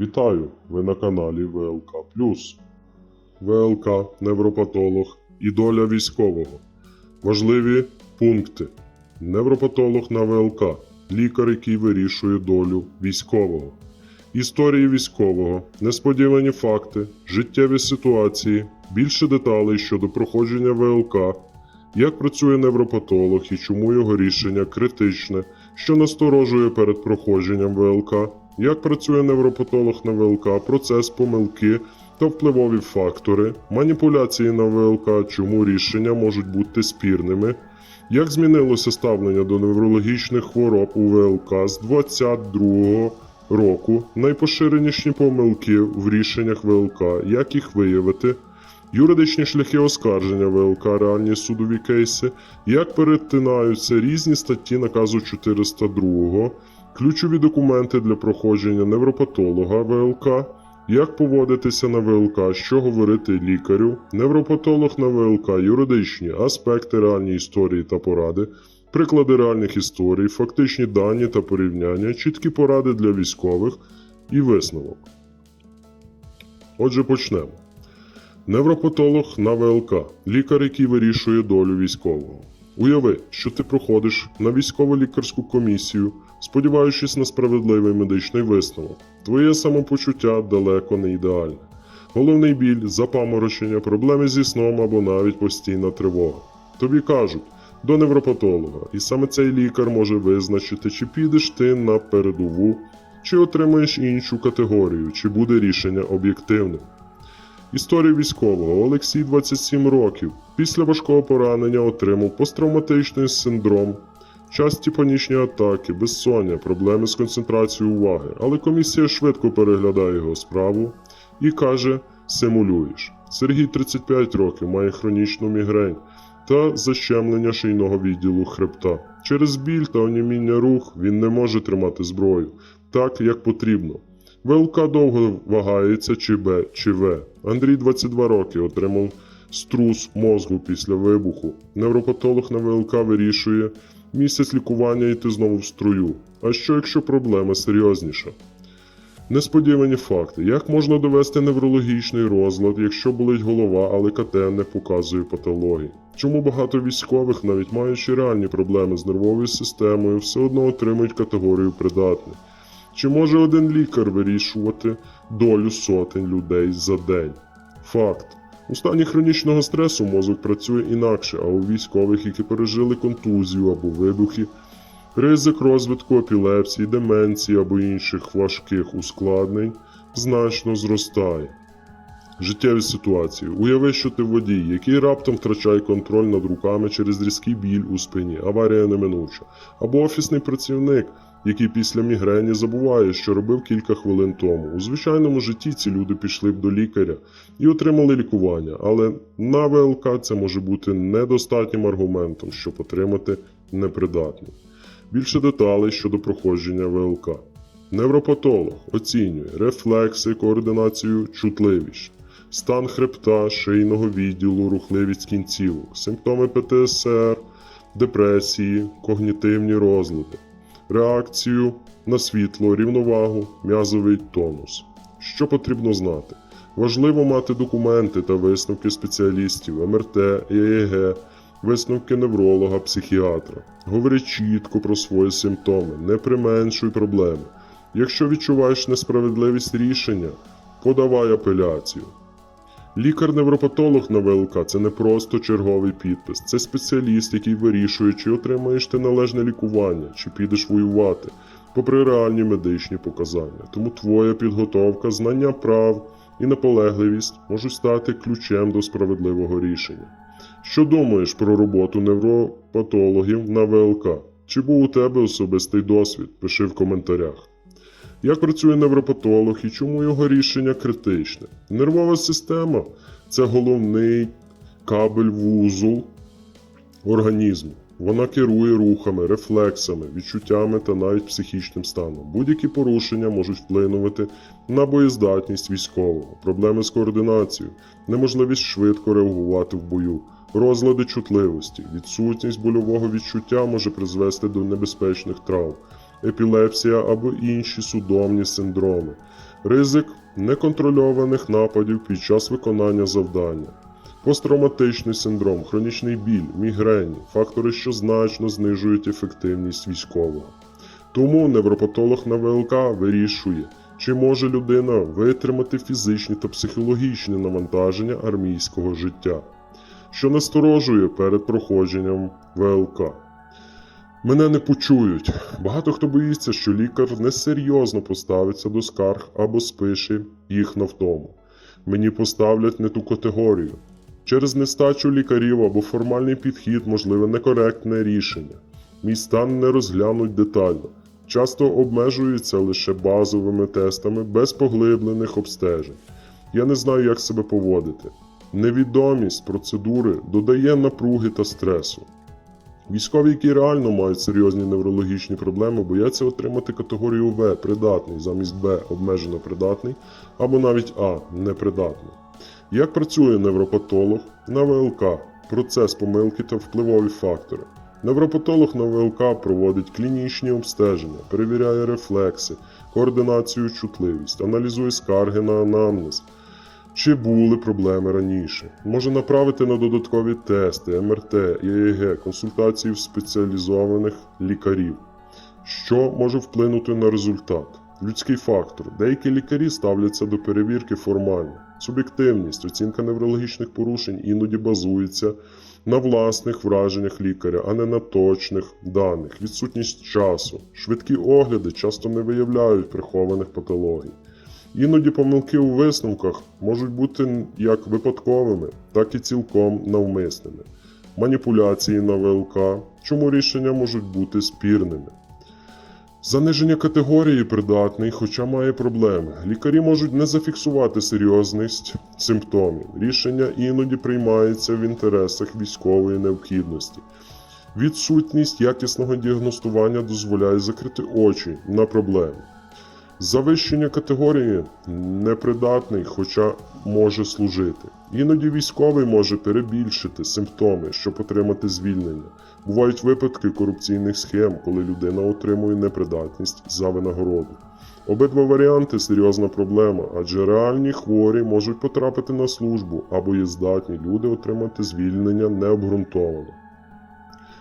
Вітаю! Ви на каналі ВЛК ВЛК невропатолог і доля військового. Важливі пункти. Невропатолог на ВЛК лікар, який вирішує долю військового. Історії військового, несподівані факти, життєві ситуації, більше деталей щодо проходження ВЛК, як працює невропатолог і чому його рішення критичне, що насторожує перед проходженням ВЛК, як працює невропатолог на ВЛК, процес помилки та впливові фактори, маніпуляції на ВЛК, чому рішення можуть бути спірними, як змінилося ставлення до неврологічних хвороб у ВЛК з 22 року, найпоширеніші помилки в рішеннях ВЛК, як їх виявити, юридичні шляхи оскарження ВЛК, реальні судові кейси, як перетинаються різні статті наказу 402, ключові документи для проходження невропатолога ВЛК, як поводитися на ВЛК, що говорити лікарю, невропатолог на ВЛК, юридичні аспекти реальні історії та поради, приклади реальних історій, фактичні дані та порівняння, чіткі поради для військових і висновок. Отже, почнемо. Невропатолог на ВЛК лікар, який вирішує долю військового. Уяви, що ти проходиш на військово-лікарську комісію, сподіваючись на справедливий медичний висновок. Твоє самопочуття далеко не ідеальне. Головний біль, запаморочення, проблеми зі сном або навіть постійна тривога. Тобі кажуть до невропатолога, і саме цей лікар може визначити, чи підеш ти на передову, чи отримаєш іншу категорію, чи буде рішення об'єктивним. Історія військового Олексій 27 років. Після важкого поранення отримав посттравматичний синдром, часті панічні атаки, безсоння, проблеми з концентрацією уваги. Але комісія швидко переглядає його справу і каже: симулюєш. Сергій 35 років, має хронічну мігрень та защемлення шийного відділу хребта. Через біль та оніміння рух він не може тримати зброю так, як потрібно. ВЛК довго вагається чи Б, чи В. Андрій 22 роки отримав струс мозку після вибуху. Невропатолог на ВЛК вирішує місяць лікування йти знову в струю. А що якщо проблема серйозніша? Несподівані факти. Як можна довести неврологічний розлад, якщо болить голова, але КТ не показує патології? Чому багато військових, навіть маючи реальні проблеми з нервовою системою, все одно отримують категорію придатних? Чи може один лікар вирішувати долю сотень людей за день? Факт. У стані хронічного стресу мозок працює інакше, а у військових, які пережили контузію або вибухи, ризик розвитку епілепсії, деменції або інших важких ускладнень значно зростає. Життєві ситуації. Уяви, що ти водій, який раптом втрачає контроль над руками через різкий біль у спині, аварія неминуча, або офісний працівник, який після мігрені забуває, що робив кілька хвилин тому. У звичайному житті ці люди пішли б до лікаря і отримали лікування, але на ВЛК це може бути недостатнім аргументом, щоб отримати непридатний. Більше деталей щодо проходження ВЛК. Невропатолог оцінює рефлекси, координацію, чутливість, стан хребта, шийного відділу, рухливість кінцівок, симптоми ПТСР, депресії, когнітивні розлади, реакцію на світло, рівновагу, м'язовий тонус. Що потрібно знати? Важливо мати документи та висновки спеціалістів МРТ, ЕЕГ, висновки невролога, психіатра. Говори чітко про свої симптоми, не применшуй проблеми. Якщо відчуваєш несправедливість рішення, подавай апеляцію. Лікар-невропатолог на ВЛК це не просто черговий підпис, це спеціаліст, який вирішує, чи отримаєш ти належне лікування, чи підеш воювати, попри реальні медичні показання. Тому твоя підготовка, знання прав і наполегливість можуть стати ключем до справедливого рішення. Що думаєш про роботу невропатологів на ВЛК? Чи був у тебе особистий досвід? Пиши в коментарях. Як працює невропатолог і чому його рішення критичне? Нервова система це головний кабель вузол організму. Вона керує рухами, рефлексами, відчуттями та навіть психічним станом. Будь-які порушення можуть вплинувати на боєздатність військового, проблеми з координацією, неможливість швидко реагувати в бою, розлади чутливості, відсутність больового відчуття може призвести до небезпечних травм. Епілепсія або інші судомні синдроми, ризик неконтрольованих нападів під час виконання завдання, посттравматичний синдром, хронічний біль, мігрені, фактори, що значно знижують ефективність військового. Тому невропатолог на ВЛК вирішує, чи може людина витримати фізичні та психологічні навантаження армійського життя, що насторожує перед проходженням ВЛК. Мене не почують. Багато хто боїться, що лікар несерйозно поставиться до скарг або спише їх на втому. Мені поставлять не ту категорію. Через нестачу лікарів або формальний підхід можливе некоректне рішення. Мій стан не розглянуть детально. Часто обмежуються лише базовими тестами без поглиблених обстежень. Я не знаю, як себе поводити. Невідомість процедури додає напруги та стресу. Військові, які реально мають серйозні неврологічні проблеми, бояться отримати категорію В придатний замість Б обмежено придатний або навіть А непридатний. Як працює невропатолог на ВЛК, процес помилки та впливові фактори. Невропатолог на ВЛК проводить клінічні обстеження, перевіряє рефлекси, координацію, чутливість, аналізує скарги на анамнез, чи були проблеми раніше. Може направити на додаткові тести, МРТ, ІЕГ, консультації в спеціалізованих лікарів, що може вплинути на результат. Людський фактор. Деякі лікарі ставляться до перевірки формально. Суб'єктивність, оцінка неврологічних порушень іноді базується на власних враженнях лікаря, а не на точних даних, відсутність часу. Швидкі огляди часто не виявляють прихованих патологій. Іноді помилки у висновках можуть бути як випадковими, так і цілком навмисними. Маніпуляції на ВЛК, чому рішення можуть бути спірними. Заниження категорії придатний, хоча має проблеми. Лікарі можуть не зафіксувати серйозність симптомів. Рішення іноді приймається в інтересах військової необхідності. Відсутність якісного діагностування дозволяє закрити очі на проблеми. Завищення категорії непридатний, хоча може служити. Іноді військовий може перебільшити симптоми, щоб отримати звільнення. Бувають випадки корупційних схем, коли людина отримує непридатність за винагороду. Обидва варіанти серйозна проблема, адже реальні хворі можуть потрапити на службу або є здатні люди отримати звільнення необґрунтовано.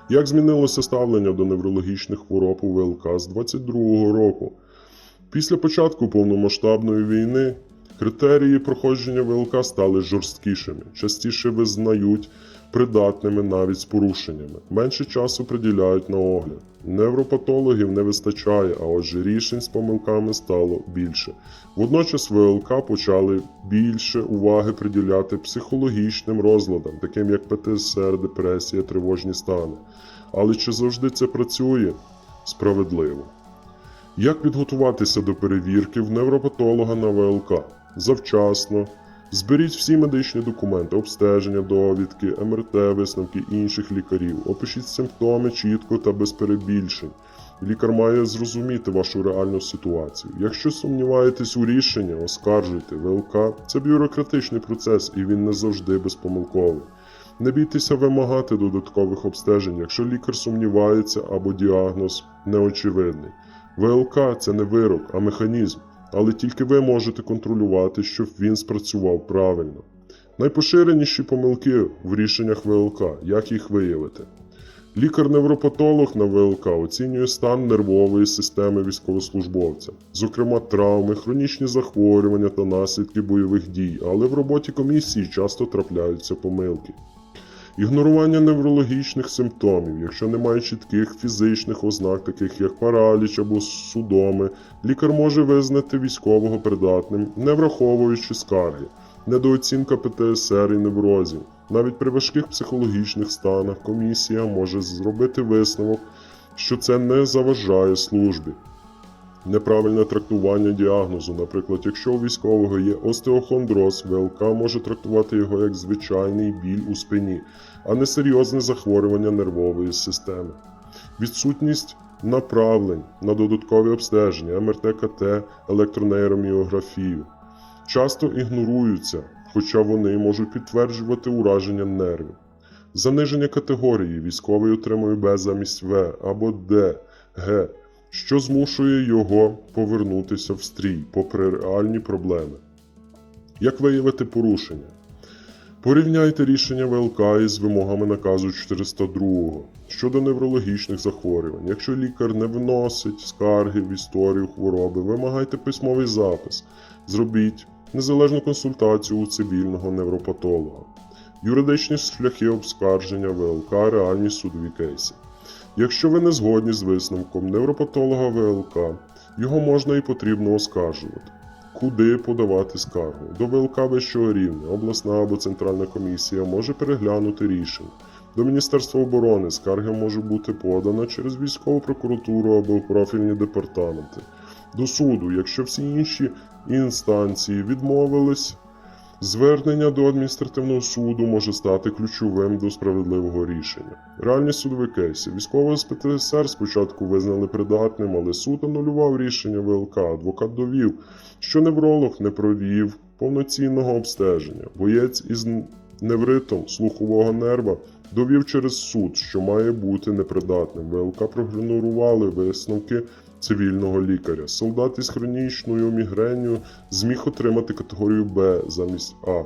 Як змінилося ставлення до неврологічних хвороб у ВЛК з 22-го року? Після початку повномасштабної війни критерії проходження ВЛК стали жорсткішими, частіше визнають придатними навіть з порушеннями, менше часу приділяють на огляд. Невропатологів не вистачає, а отже рішень з помилками стало більше. Водночас ВЛК почали більше уваги приділяти психологічним розладам, таким як ПТСР, депресія, тривожні стани. Але чи завжди це працює? Справедливо. Як підготуватися до перевірки в невропатолога на ВЛК? Завчасно. Зберіть всі медичні документи, обстеження, довідки, МРТ, висновки інших лікарів. Опишіть симптоми чітко та без перебільшень. Лікар має зрозуміти вашу реальну ситуацію. Якщо сумніваєтесь у рішенні, оскаржуйте. ВЛК це бюрократичний процес і він не завжди безпомилковий. Не бійтеся вимагати додаткових обстежень, якщо лікар сумнівається або діагноз неочевидний. ВЛК це не вирок, а механізм, але тільки ви можете контролювати, щоб він спрацював правильно. Найпоширеніші помилки в рішеннях ВЛК, як їх виявити. Лікар-невропатолог на ВЛК оцінює стан нервової системи військовослужбовця, зокрема травми, хронічні захворювання та наслідки бойових дій, але в роботі комісії часто трапляються помилки. Ігнорування неврологічних симптомів, якщо немає чітких фізичних ознак, таких як параліч або судоми, лікар може визнати військового придатним, не враховуючи скарги, недооцінка ПТСР і неврозів. Навіть при важких психологічних станах комісія може зробити висновок, що це не заважає службі. Неправильне трактування діагнозу, наприклад, якщо у військового є остеохондроз, ВЛК може трактувати його як звичайний біль у спині, а не серйозне захворювання нервової системи. Відсутність направлень на додаткові обстеження, МРТ, КТ, електронейроміографію часто ігноруються, хоча вони можуть підтверджувати ураження нервів. Заниження категорії військовий отримує Б замість В або Д, Г що змушує його повернутися в стрій попри реальні проблеми. Як виявити порушення? Порівняйте рішення ВЛК із вимогами наказу 402 щодо неврологічних захворювань. Якщо лікар не вносить скарги в історію хвороби, вимагайте письмовий запис. Зробіть незалежну консультацію у цивільного невропатолога. Юридичні шляхи обскарження ВЛК реальні судові кейси. Якщо ви не згодні з висновком невропатолога ВЛК, його можна і потрібно оскаржувати. Куди подавати скаргу? До ВЛК вищого рівня, обласна або центральна комісія може переглянути рішення. До Міністерства оборони скарга може бути подана через військову прокуратуру або профільні департаменти. До суду, якщо всі інші інстанції відмовились, звернення до адміністративного суду може стати ключовим до справедливого рішення. Реальні судові кейси. Військового з ПТСР спочатку визнали придатним, але суд анулював рішення ВЛК. Адвокат довів, що невролог не провів повноцінного обстеження. Боєць із невритом слухового нерва довів через суд, що має бути непридатним. ВЛК проігнорували висновки цивільного лікаря. Солдат із хронічною мігренью зміг отримати категорію Б замість А.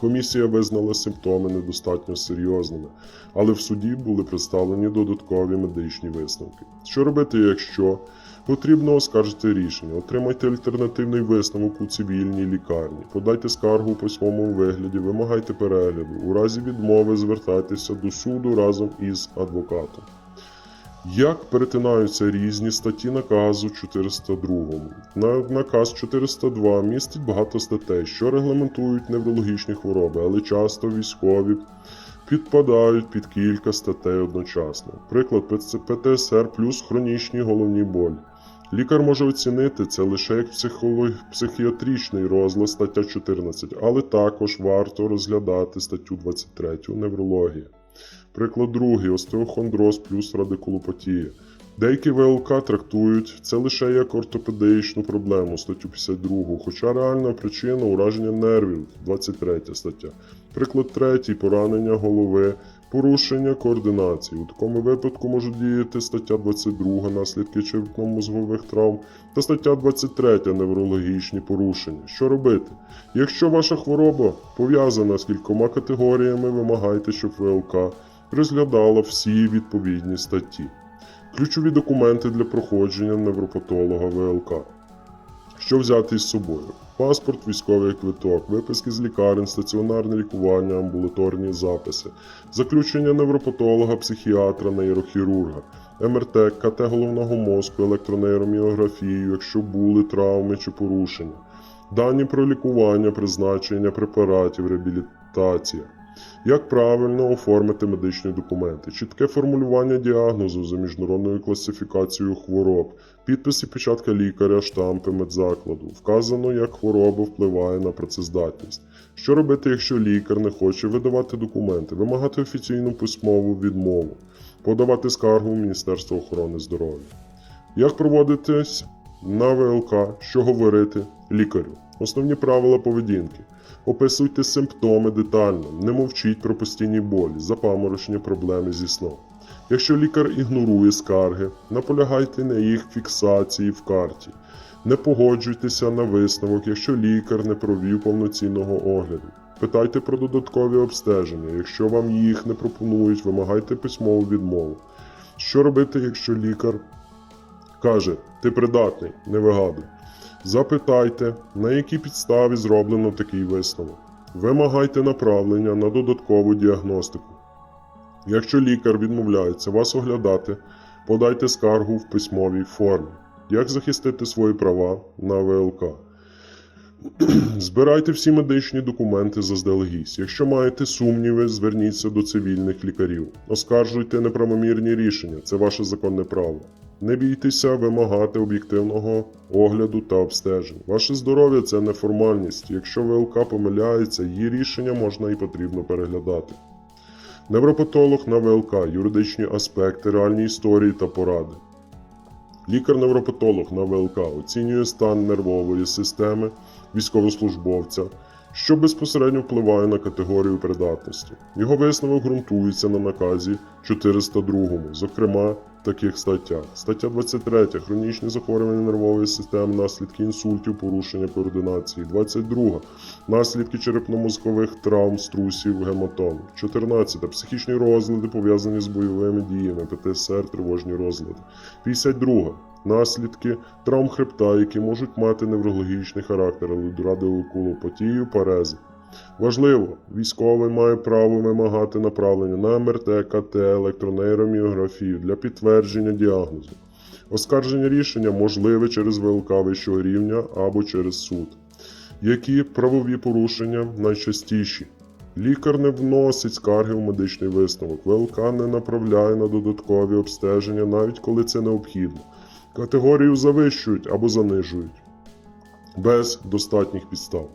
Комісія визнала симптоми недостатньо серйозними, але в суді були представлені додаткові медичні висновки. Що робити, якщо потрібно оскаржити рішення? Отримайте альтернативний висновок у цивільній лікарні, подайте скаргу у письмовому вигляді, вимагайте перегляду. У разі відмови звертайтеся до суду разом із адвокатом. Як перетинаються різні статті наказу 402? На наказ 402 містить багато статей, що регламентують неврологічні хвороби, але часто військові підпадають під кілька статей одночасно. Приклад ПТСР плюс хронічні головні болі. Лікар може оцінити це лише як психіатричний розлад стаття 14, але також варто розглядати статтю 23 неврологія. Приклад другий остеохондроз плюс радикулопатія. Деякі ВЛК трактують це лише як ортопедичну проблему статтю 52, хоча реальна причина ураження нервів 23 стаття. Приклад третій поранення голови, порушення координації. У такому випадку можуть діяти стаття 22 наслідки черепно-мозгових травм та стаття 23 неврологічні порушення. Що робити? Якщо ваша хвороба пов'язана з кількома категоріями, вимагайте, щоб ВЛК розглядала всі відповідні статті. Ключові документи для проходження невропатолога ВЛК. Що взяти із собою? Паспорт, військовий квиток, виписки з лікарень, стаціонарне лікування, амбулаторні записи, заключення невропатолога, психіатра, нейрохірурга, МРТ, КТ головного мозку, електронейроміографію, якщо були травми чи порушення, дані про лікування, призначення препаратів, реабілітація. Як правильно оформити медичні документи, чітке формулювання діагнозу за міжнародною класифікацією хвороб, підпис і печатка лікаря, штампи медзакладу. Вказано, як хвороба впливає на працездатність. Що робити, якщо лікар не хоче видавати документи, вимагати офіційну письмову відмову, подавати скаргу в Міністерство охорони здоров'я. Як проводитись на ВЛК, що говорити лікарю? Основні правила поведінки. Описуйте симптоми детально, не мовчіть про постійні болі, запаморочення, проблеми зі сном. Якщо лікар ігнорує скарги, наполягайте на їх фіксації в карті. Не погоджуйтеся на висновок, якщо лікар не провів повноцінного огляду. Питайте про додаткові обстеження. Якщо вам їх не пропонують, вимагайте письмову відмову. Що робити, якщо лікар каже, ти придатний, не вигадуй. Запитайте, на якій підставі зроблено такий висновок. Вимагайте направлення на додаткову діагностику. Якщо лікар відмовляється вас оглядати, подайте скаргу в письмовій формі. Як захистити свої права на ВЛК? Збирайте всі медичні документи заздалегідь. Якщо маєте сумніви, зверніться до цивільних лікарів. Оскаржуйте неправомірні рішення, це ваше законне право. Не бійтеся вимагати об'єктивного огляду та обстежень. Ваше здоров'я це не формальність. Якщо ВЛК помиляється, її рішення можна і потрібно переглядати. Невропатолог на ВЛК, юридичні аспекти, реальні історії та поради. Лікар-невропатолог на ВЛК оцінює стан нервової системи військовослужбовця, що безпосередньо впливає на категорію придатності. Його висновок ґрунтується на наказі 402, зокрема, таких статтях. Стаття 23. Хронічні захворювання нервової системи, наслідки інсультів, порушення координації. 22. Наслідки черепно-мозкових травм, струсів, гематом. 14. Психічні розлади, пов'язані з бойовими діями, ПТСР, тривожні розлади. 52. Наслідки травм хребта, які можуть мати неврологічний характер, радіокулопатію, парези. Важливо, військовий має право вимагати направлення на МРТ, КТ, електронейроміографію для підтвердження діагнозу. Оскарження рішення можливе через ВЛК вищого рівня або через суд. Які правові порушення найчастіші? Лікар не вносить скарги в медичний висновок. ВЛК не направляє на додаткові обстеження, навіть коли це необхідно. Категорію завищують або занижують без достатніх підстав.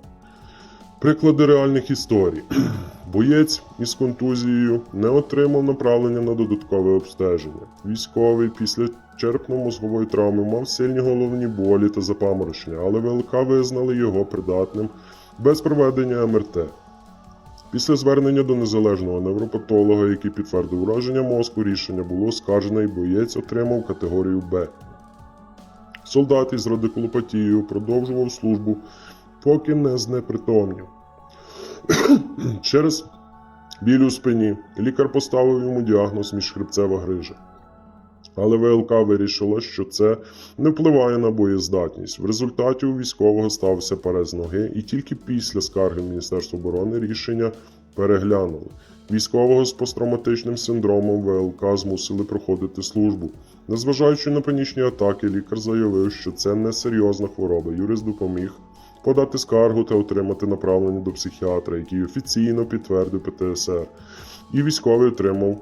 Приклади реальних історій. Боєць із контузією не отримав направлення на додаткове обстеження. Військовий після черепно-мозгової травми мав сильні головні болі та запаморочення, але ВЛК визнали його придатним без проведення МРТ. Після звернення до незалежного невропатолога, який підтвердив ураження мозку, рішення було оскаржене і боєць отримав категорію Б. Солдат із радикулопатією продовжував службу, поки не знепритомнів. Через біль у спині лікар поставив йому діагноз міжхребцева грижа. Але ВЛК вирішила, що це не впливає на боєздатність. В результаті у військового стався перез ноги, і тільки після скарги Міністерства оборони рішення переглянули. Військового з посттравматичним синдромом ВЛК змусили проходити службу. Незважаючи на панічні атаки, лікар заявив, що це не серйозна хвороба. Юрист допоміг подати скаргу та отримати направлення до психіатра, який офіційно підтвердив ПТСР. І військовий отримав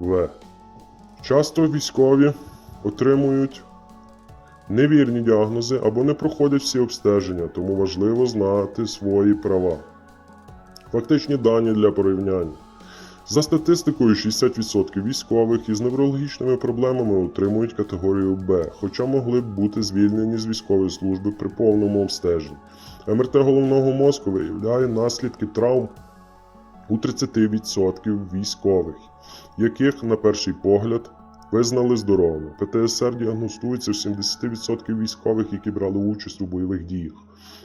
В. Часто військові отримують невірні діагнози або не проходять всі обстеження, тому важливо знати свої права. Фактичні дані для порівняння. За статистикою, 60% військових із неврологічними проблемами отримують категорію Б, хоча могли б бути звільнені з військової служби при повному обстеженні. МРТ головного мозку виявляє наслідки травм у 30% військових, яких на перший погляд визнали здоровими. ПТСР діагностується у 70% військових, які брали участь у бойових діях,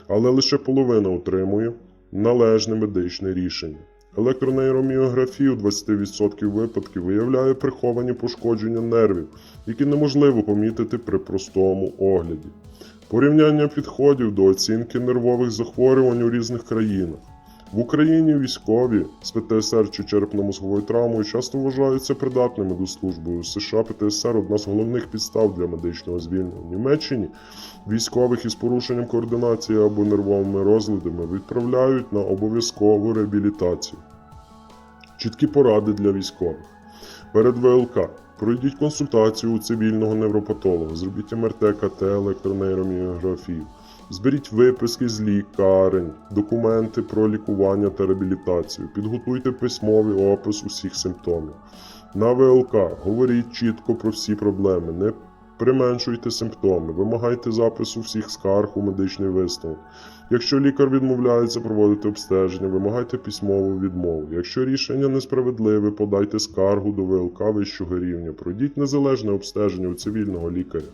але лише половина отримує належне медичне рішення. Електронейроміографія у 20% випадків виявляє приховані пошкодження нервів, які неможливо помітити при простому огляді. Порівняння підходів до оцінки нервових захворювань у різних країнах. В Україні військові з ПТСР чи черепно-мозговою травмою часто вважаються придатними до служби. У США ПТСР одна з головних підстав для медичного звільнення. В Німеччині військових із порушенням координації або нервовими розладами відправляють на обов'язкову реабілітацію. Чіткі поради для військових. Перед ВЛК пройдіть консультацію у цивільного невропатолога, зробіть МРТ, КТ, електронейроміографію. Зберіть виписки з лікарень, документи про лікування та реабілітацію, підготуйте письмовий опис усіх симптомів. На ВЛК говоріть чітко про всі проблеми, не применшуйте симптоми, вимагайте запису всіх скарг у медичний висновок. Якщо лікар відмовляється проводити обстеження, вимагайте письмову відмову. Якщо рішення несправедливе, подайте скаргу до ВЛК вищого рівня. Пройдіть незалежне обстеження у цивільного лікаря.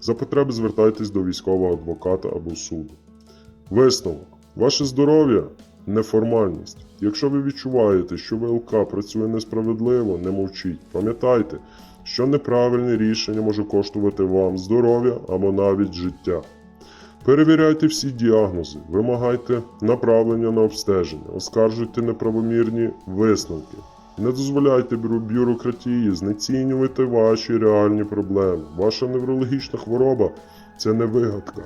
За потреби звертайтесь до військового адвоката або суду. Висновок. Ваше здоров'я неформальність. Якщо ви відчуваєте, що ВЛК працює несправедливо, не мовчіть. Пам'ятайте, що неправильне рішення може коштувати вам здоров'я або навіть життя. Перевіряйте всі діагнози, вимагайте направлення на обстеження, оскаржуйте неправомірні висновки. Не дозволяйте бюрократії знецінювати ваші реальні проблеми. Ваша неврологічна хвороба це не вигадка,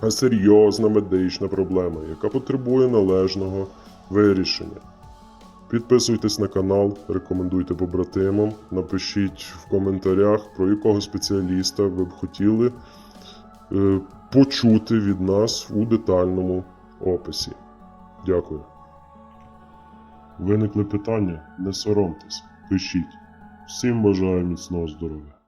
а серйозна медична проблема, яка потребує належного вирішення. Підписуйтесь на канал, рекомендуйте побратимам, напишіть в коментарях, про якого спеціаліста ви б хотіли е, почути від нас у детальному описі. Дякую. Виникли питання? Не соромтесь, пишіть. Всім бажаю міцного здоров'я.